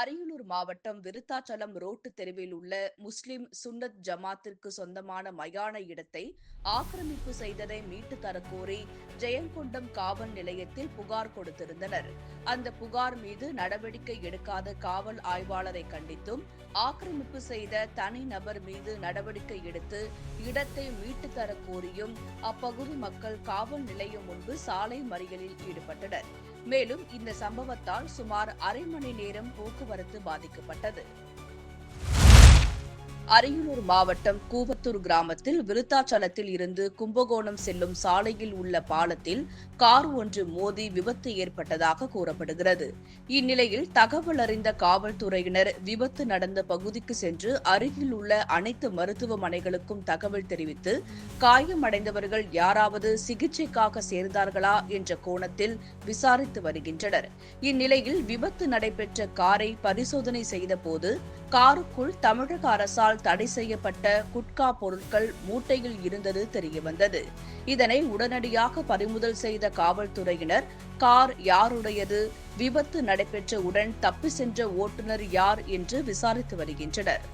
அரியலூர் மாவட்டம் விருத்தாச்சலம் ரோட்டு தெருவில் உள்ள முஸ்லிம் சுன்னத் ஜமாத்திற்கு சொந்தமான மயான இடத்தை ஆக்கிரமிப்பு செய்ததை மீட்டு தரக்கோரி ஜெயங்கொண்டம் காவல் நிலையத்தில் புகார் கொடுத்திருந்தனர். அந்த புகார் மீது நடவடிக்கை எடுக்காத காவல் ஆய்வாளரை கண்டித்தும் ஆக்கிரமிப்பு செய்த தனி நபர் மீது நடவடிக்கை எடுத்து இடத்தை மீட்டு தர கோரியும் அப்பகுதி மக்கள் காவல் நிலையம் முன்பு சாலை மறியலில் ஈடுபட்டனர். மேலும் இந்த சம்பவத்தால் சுமார் அரை மணி நேரம் போக்குவரத்து பாதிக்கப்பட்டது. அரியலூர் மாவட்டம் கூவத்தூர் கிராமத்தில் விருத்தாச்சலத்தில் இருந்து கும்பகோணம் செல்லும் சாலையில் உள்ள பாலத்தில் கார் ஒன்று மோதி விபத்து ஏற்பட்டதாக கூறப்படுகிறது. இந்நிலையில் தகவல் அறிந்த காவல்துறையினர் விபத்து நடந்த பகுதிக்கு சென்று அருகில் உள்ள அனைத்து மருத்துவமனைகளுக்கும் தகவல் தெரிவித்து காயமடைந்தவர்கள் யாராவது சிகிச்சைக்காக சேர்ந்தார்களா என்ற கோணத்தில் விசாரித்து வருகின்றனர். இந்நிலையில் விபத்து நடைபெற்ற காரை பரிசோதனை செய்தபோது காருக்குள் தமிழக அரசால் தடை செய்யப்பட்ட குட்கா பொருட்கள் மூட்டையில் இருந்தது தெரியவந்தது. இதனை உடனடியாக பறிமுதல் செய்த காவல்துறையினர் கார் யாருடையது விபத்து நடைபெற்ற உடன் தப்பி சென்ற ஓட்டுநர் யார் என்று விசாரித்து வருகின்றனர்.